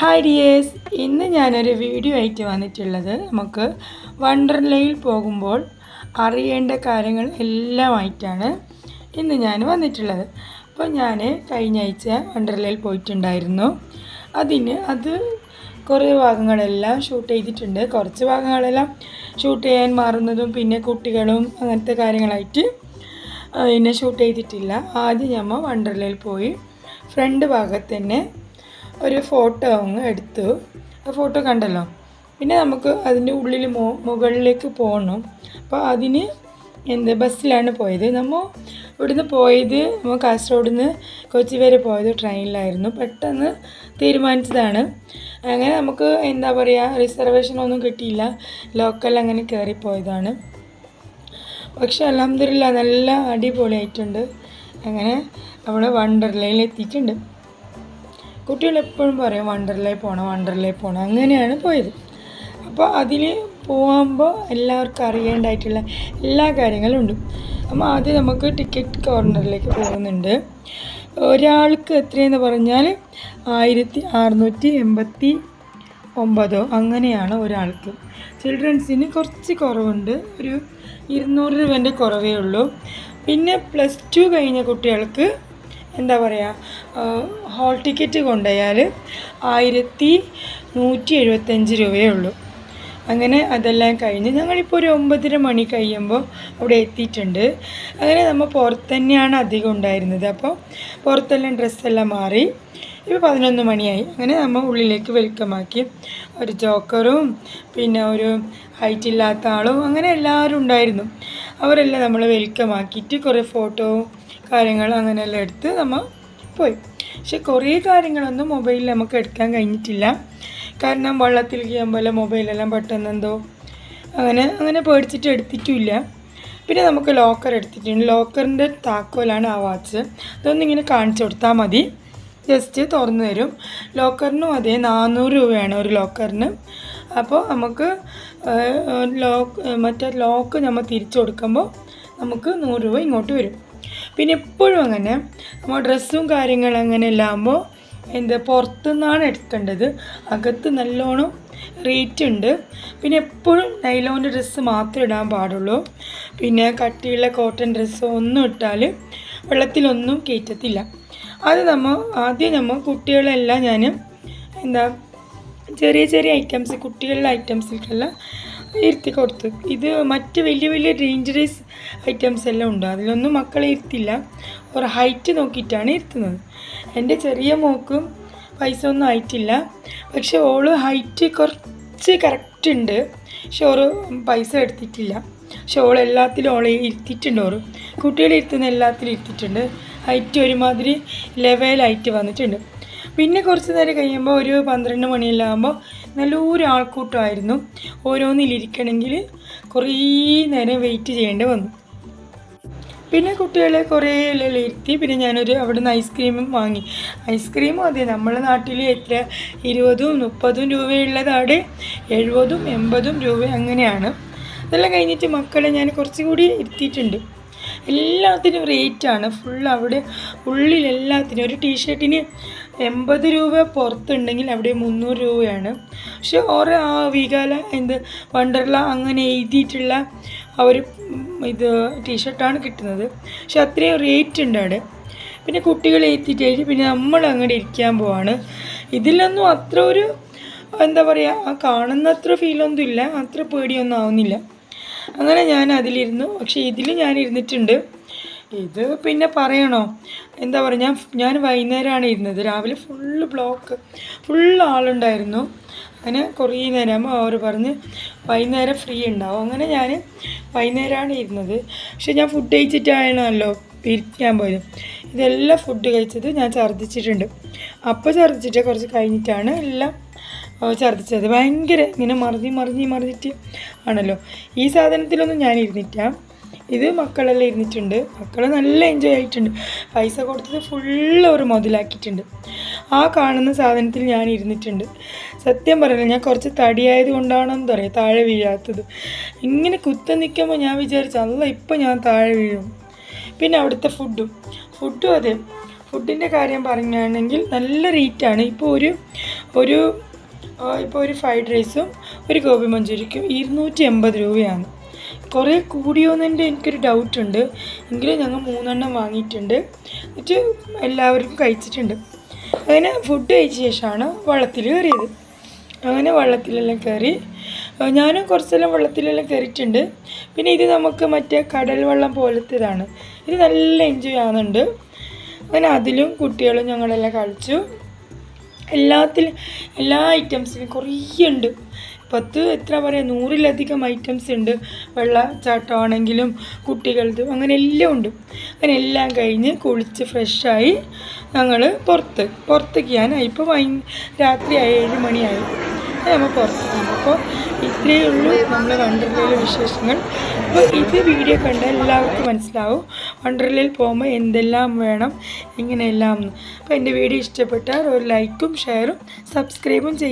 Hi dears ഇന്ന് ഞാനൊരു video ആയിട്ട് വന്നിട്ടുള്ളത് നമുക്ക് വണ്ടർലയിൽ പോകുമ്പോൾ അറിയേണ്ട കാര്യങ്ങൾ എല്ലാമായിട്ടാണ് ഇന്ന് ഞാൻ വന്നിട്ടുള്ളത്. അപ്പോൾ ഞാൻ കഴിഞ്ഞ ആഴ്ച വണ്ടർലയിൽ പോയിട്ടുണ്ടായിരുന്നു. അതിന് അത് കുറേ ഭാഗങ്ങളെല്ലാം ഷൂട്ട് ചെയ്തിട്ടുണ്ട്. കുറച്ച് ഭാഗങ്ങളെല്ലാം ഷൂട്ട് ചെയ്യാൻ മാറുന്നതും പിന്നെ കുട്ടികളും അങ്ങനത്തെ കാര്യങ്ങളായിട്ട് പിന്നെ ഷൂട്ട് ചെയ്തിട്ടില്ല. ആദ്യം ഞമ്മ വണ്ടർലയിൽ പോയി ഫ്രണ്ട് ഭാഗത്ത് തന്നെ ഒരു ഫോട്ടോ അങ്ങ് എടുത്തു. ആ ഫോട്ടോ കണ്ടല്ലോ. പിന്നെ നമുക്ക് അതിന്റെ ഉള്ളിൽ മോ മുകളിലേക്ക് പോകണം അപ്പോൾ അതിന് എന്ത് ബസ്സിലാണ് പോയത്. നമ്മൾ ഇവിടുന്ന് പോയത് നമ്മൾ കാസർഗോഡ് നിന്ന് കൊച്ചി വരെ പോയത് ട്രെയിനിലായിരുന്നു. പെട്ടെന്ന് തീരുമാനിച്ചതാണ്. അങ്ങനെ നമുക്ക് എന്താ പറയുക റിസർവേഷൻ ഒന്നും കിട്ടിയില്ല. ലോക്കൽ അങ്ങനെ കയറിപ്പോയതാണ് പക്ഷെ അലഹമില്ല നല്ല അടിപൊളിയായിട്ടുണ്ട്. അങ്ങനെ നമ്മൾ വണ്ടർലയിൽ എത്തിയിട്ടുണ്ട്. കുട്ടികൾ എപ്പോഴും പറയും വണ്ടർലേ പോകണം വണ്ടർലേ പോകണം അങ്ങനെയാണ് പോയത്. അപ്പോൾ അതിൽ പോകുമ്പോൾ എല്ലാവർക്കും അറിയേണ്ടതായിട്ടുള്ള എല്ലാ കാര്യങ്ങളും ഉണ്ട്. അപ്പം ആദ്യം നമുക്ക് ടിക്കറ്റ് കോർണറിലേക്ക് പോകുന്നുണ്ട്. ഒരാൾക്ക് എത്രയെന്ന് പറഞ്ഞാൽ ആയിരത്തി അറുന്നൂറ്റി എൺപത്തി ഒമ്പതോ അങ്ങനെയാണ് ഒരാൾക്ക്. ചിൽഡ്രൻസിന് കുറച്ച് കുറവുണ്ട്. ഒരു ഇരുന്നൂറ് രൂപേന്റെ കുറവേ ഉള്ളൂ. പിന്നെ പ്ലസ് ടു കഴിഞ്ഞ കുട്ടികൾക്ക് എന്താ പറയുക ഹോൾ ടിക്കറ്റ് കൊണ്ടുപോയാൽ ആയിരത്തി നൂറ്റി എഴുപത്തഞ്ച് രൂപയേ ഉള്ളൂ. അങ്ങനെ അതെല്ലാം കഴിഞ്ഞ് ഞങ്ങളിപ്പോൾ ഒരു ഒമ്പതര മണി കഴിയുമ്പോൾ അവിടെ എത്തിയിട്ടുണ്ട്. അങ്ങനെ നമ്മൾ പുറത്ത് തന്നെയാണ് അധികം ഉണ്ടായിരുന്നത്. അപ്പോൾ പുറത്തെല്ലാം ഡ്രസ്സെല്ലാം മാറി ഇപ്പോൾ പതിനൊന്ന് മണിയായി. അങ്ങനെ നമ്മൾ ഉള്ളിലേക്ക് വെൽക്കമാക്കി ഒരു ജോക്കറും പിന്നെ ഒരു ഹൈറ്റ് ഇല്ലാത്ത ആളും അങ്ങനെ എല്ലാവരും ഉണ്ടായിരുന്നു. അവരെല്ലാം നമ്മൾ വെൽക്കമാക്കിയിട്ട് കുറേ ഫോട്ടോ കാര്യങ്ങൾ അങ്ങനെയെല്ലാം എടുത്ത് നമ്മൾ പോയി. പക്ഷെ കുറേ കാര്യങ്ങളൊന്നും മൊബൈലിൽ നമുക്ക് എടുക്കാൻ കഴിഞ്ഞിട്ടില്ല. കാരണം വള്ളത്തിൽ ചെയ്യുമ്പോൾ മൊബൈലെല്ലാം പെട്ടെന്ന് എന്തോ അങ്ങനെ അങ്ങനെ പേടിച്ചിട്ട് എടുത്തിട്ടുമില്ല. പിന്നെ നമുക്ക് ലോക്കർ എടുത്തിട്ടുണ്ട്. ലോക്കറിന്റെ താക്കോലാണ് ആ വാച്ച് ഇങ്ങനെ കാണിച്ചു കൊടുത്താൽ മതി. ജസ്റ്റ് തുറന്നു തരും. ലോക്കറിനും അതേ നാനൂറ് രൂപയാണ് ഒരു ലോക്കറിന്. അപ്പോൾ നമുക്ക് ലോക്ക് മറ്റേ ലോക്ക് നമ്മൾ തിരിച്ചു കൊടുക്കുമ്പോൾ നമുക്ക് നൂറ് രൂപ ഇങ്ങോട്ട് വരും. പിന്നെ എപ്പോഴും അങ്ങനെ. നമ്മൾ ഡ്രസ്സും കാര്യങ്ങളും അങ്ങനെ ഇല്ലാകുമ്പോൾ എന്താ പുറത്തുനിന്നാണ് എടുക്കേണ്ടത്. അകത്ത് നല്ലോണം റേറ്റ് ഉണ്ട്. പിന്നെ എപ്പോഴും നൈലോന്റെ ഡ്രസ്സ് മാത്രം ഇടാൻ പാടുള്ളൂ. പിന്നെ കട്ടിയുള്ള കോട്ടൺ ഡ്രസ്സോ ഒന്നും ഇട്ടാൽ വെള്ളത്തിലൊന്നും കയറ്റത്തില്ല. അത് നമ്മൾ ആദ്യം നമ്മൾ കുട്ടികളെല്ലാം ഞാൻ എന്താ ചെറിയ ചെറിയ ഐറ്റംസ് കുട്ടികളുടെ ഐറ്റംസിലെല്ലാം ഇരുത്തി കൊടുത്തു. ഇത് മറ്റ് വലിയ വലിയ ഡേഞ്ചറസ് ഐറ്റംസ് എല്ലാം ഉണ്ട്. അതിലൊന്നും മക്കളെ ഇരുത്തില്ല. ഒരു ഹൈറ്റ് നോക്കിയിട്ടാണ് ഇരുത്തുന്നത്. എന്റെ ചെറിയ മോക്കും പൈസ ഒന്നും ആയിട്ടില്ല. പക്ഷെ ഓൾ ഹൈറ്റ് കുറച്ച് കറക്റ്റ് ഉണ്ട്. പക്ഷെ ഓറ് പൈസ എടുത്തിട്ടില്ല. പക്ഷെ ഓൾ എല്ലാത്തിലും ഓളെ ഇരുത്തിയിട്ടുണ്ട് ഓറ് കുട്ടികളെ ഇരുത്തുന്ന എല്ലാത്തിലും ഇരുത്തിയിട്ടുണ്ട്. ഹൈറ്റ് ഒരുമാതിരി ലെവലായിട്ട് വന്നിട്ടുണ്ട്. പിന്നെ കുറച്ച് നേരം കഴിയുമ്പോൾ ഒരു പന്ത്രണ്ട് മണിയെല്ലാം ആകുമ്പോൾ നല്ലൊരു ആൾക്കൂട്ടമായിരുന്നു. ഓരോന്നിലിരിക്കണമെങ്കിൽ കുറേ നേരം വെയിറ്റ് ചെയ്യേണ്ടി വന്നു. പിന്നെ കുട്ടികളെ കുറേ എല്ലാം ഇരുത്തി. പിന്നെ ഞാനൊരു അവിടെ നിന്ന് ഐസ്ക്രീമും വാങ്ങി. ഐസ്ക്രീമും അതെ നമ്മളെ നാട്ടിൽ എത്ര? ഇരുപതും മുപ്പതും രൂപയുള്ളത് അവിടെ എഴുപതും എൺപതും രൂപ അങ്ങനെയാണ്. അതെല്ലാം കഴിഞ്ഞിട്ട് മക്കളെ ഞാൻ കുറച്ചും കൂടി ഇരുത്തിയിട്ടുണ്ട്. എല്ലാത്തിനും റേറ്റാണ് ഫുൾ അവിടെ ഉള്ളിൽ എല്ലാത്തിനും ഒരു ടീഷർട്ടിന് എൺപത് രൂപ പുറത്തുണ്ടെങ്കിൽ അവിടെ മുന്നൂറ് രൂപയാണ്. പക്ഷെ ഓരോ ആ വികാല എന്ത് വണ്ടർല അങ്ങനെ എഴുതിയിട്ടുള്ള ആ ഒരു ഇത് ടീഷർട്ടാണ് കിട്ടുന്നത്. പക്ഷെ അത്രയും റേറ്റ് ഉണ്ട് അവിടെ. പിന്നെ കുട്ടികൾ എത്തിയിട്ട് പിന്നെ നമ്മൾ അങ്ങോട്ട് ഇരിക്കാൻ പോവാണ്. ഇതിലൊന്നും അത്ര ഒരു എന്താ പറയുക ആ കാണുന്ന അത്ര ഫീലൊന്നും ഇല്ല അത്ര പേടിയൊന്നും ആവുന്നില്ല. അങ്ങനെ ഞാൻ അതിലിരുന്നു. പക്ഷേ ഇതിൽ ഞാൻ ഇരുന്നിട്ടുണ്ട്. ഇത് പിന്നെ പറയണോ? എന്താ പറയുക ഞാൻ ഞാൻ വൈകുന്നേരമാണ് ഇരുന്നത്. രാവിലെ ഫുള്ള് ബ്ലോക്ക് ഫുള്ള് ആളുണ്ടായിരുന്നു. അങ്ങനെ കുറേ നേരം അവർ പറഞ്ഞ് വൈകുന്നേരം ഫ്രീ ഉണ്ടാവും. അങ്ങനെ ഞാൻ വൈകുന്നേരമാണ് ഇരുന്നത്. പക്ഷെ ഞാൻ ഫുഡ് കഴിച്ചിട്ടാണല്ലോ ഇരിക്കാൻ പോയത്. ഇതെല്ലാം ഫുഡ് കഴിച്ചത് ഞാൻ ഛർദ്ദിച്ചിട്ടുണ്ട്. അപ്പോൾ ഛർദ്ദിച്ചിട്ട് കുറച്ച് കഴിഞ്ഞിട്ടാണ് എല്ലാം ഛർദ്ദിച്ചത്. ഭയങ്കര ഇങ്ങനെ മറിഞ്ഞ് മറിഞ്ഞ് മറിഞ്ഞിട്ട് ആണല്ലോ. ഈ സാധനത്തിലൊന്നും ഞാൻ ഇരുന്നില്ല ഇത് മക്കളെല്ലാം ഇരുന്നിട്ടുണ്ട്. മക്കൾ നല്ല എൻജോയ് ആയിട്ടുണ്ട്. പൈസ കൊടുത്തത് ഫുള്ള് ഒരു മുതലാക്കിയിട്ടുണ്ട്. ആ കാണുന്ന സാധനത്തിൽ ഞാൻ ഇരുന്നിട്ടുണ്ട്. സത്യം പറയുന്നത് ഞാൻ കുറച്ച് തടിയായത് കൊണ്ടാണെന്ന് പറയാം താഴെ വീഴാത്തത്. ഇങ്ങനെ കുത്തം നിൽക്കുമ്പോൾ ഞാൻ വിചാരിച്ചു അല്ല ഇപ്പം ഞാൻ താഴെ വീഴും. പിന്നെ അവിടുത്തെ ഫുഡും ഫുഡും അതെ. ഫുഡിന്റെ കാര്യം പറയുകയാണെങ്കിൽ നല്ല റേറ്റാണ് ഇപ്പോൾ ഒരു ഒരു ഇപ്പോൾ ഒരു ഫ്രൈഡ് റൈസും ഒരു ഗോബി മഞ്ചൂരിക്കും ഇരുന്നൂറ്റി എൺപത് രൂപയാണ്. കുറേ കൂടിയോന്നെന്റെ എനിക്കൊരു ഡൗട്ട് ഉണ്ട് എങ്കിലും ഞങ്ങൾ മൂന്നെണ്ണം വാങ്ങിയിട്ടുണ്ട്. എന്നിട്ട് എല്ലാവർക്കും കഴിച്ചിട്ടുണ്ട്. അങ്ങനെ ഫുഡ് കഴിച്ച ശേഷമാണ് വള്ളത്തിൽ കയറിയത്. അങ്ങനെ വള്ളത്തിലെല്ലാം കയറി. ഞാനും കുറച്ചെല്ലാം വെള്ളത്തിലെല്ലാം കയറിയിട്ടുണ്ട്. പിന്നെ ഇത് നമുക്ക് മറ്റേ കടൽ വെള്ളം പോലത്തേതാണ്. ഇത് നല്ല എൻജോയ് ആവുന്നുണ്ട്. അങ്ങനെ അതിലും കുട്ടികളും ഞങ്ങളെല്ലാം കളിച്ചു. എല്ലാത്തിലും എല്ലാ ഐറ്റംസിലും കുറേ ഉണ്ട് പത്ത് എത്ര പറയുക നൂറിലധികം ഐറ്റംസ് ഉണ്ട്. വെള്ളച്ചാട്ടമാണെങ്കിലും കുട്ടികളതും അങ്ങനെ എല്ലാം ഉണ്ട്. അങ്ങനെ എല്ലാം കഴിഞ്ഞ് കുളിച്ച് ഫ്രഷായി ഞങ്ങൾ പുറത്ത് പുറത്തേക്ക് ഞാനായി ഇപ്പോൾ വൈ രാത്രി ഏഴ് മണിയായി നമ്മൾ പുറത്ത് അപ്പോൾ ഇത്രയേ ഉള്ളൂ നമ്മൾ വണ്ടർലയിലെ വിശേഷങ്ങൾ. അപ്പോൾ ഇത് വീഡിയോ കണ്ട എല്ലാവർക്കും മനസ്സിലാവും. വണ്ടർലയിൽ പോകുമ്പോൾ എന്തെല്ലാം വേണം ഇങ്ങനെയെല്ലാം. അപ്പോൾ എന്റെ വീഡിയോ ഇഷ്ടപ്പെട്ടാൽ ഒരു ലൈക്കും ഷെയറും സബ്സ്ക്രൈബും ചെയ്യും